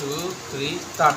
two, three, start.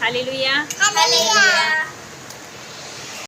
Hallelujah. Hallelujah.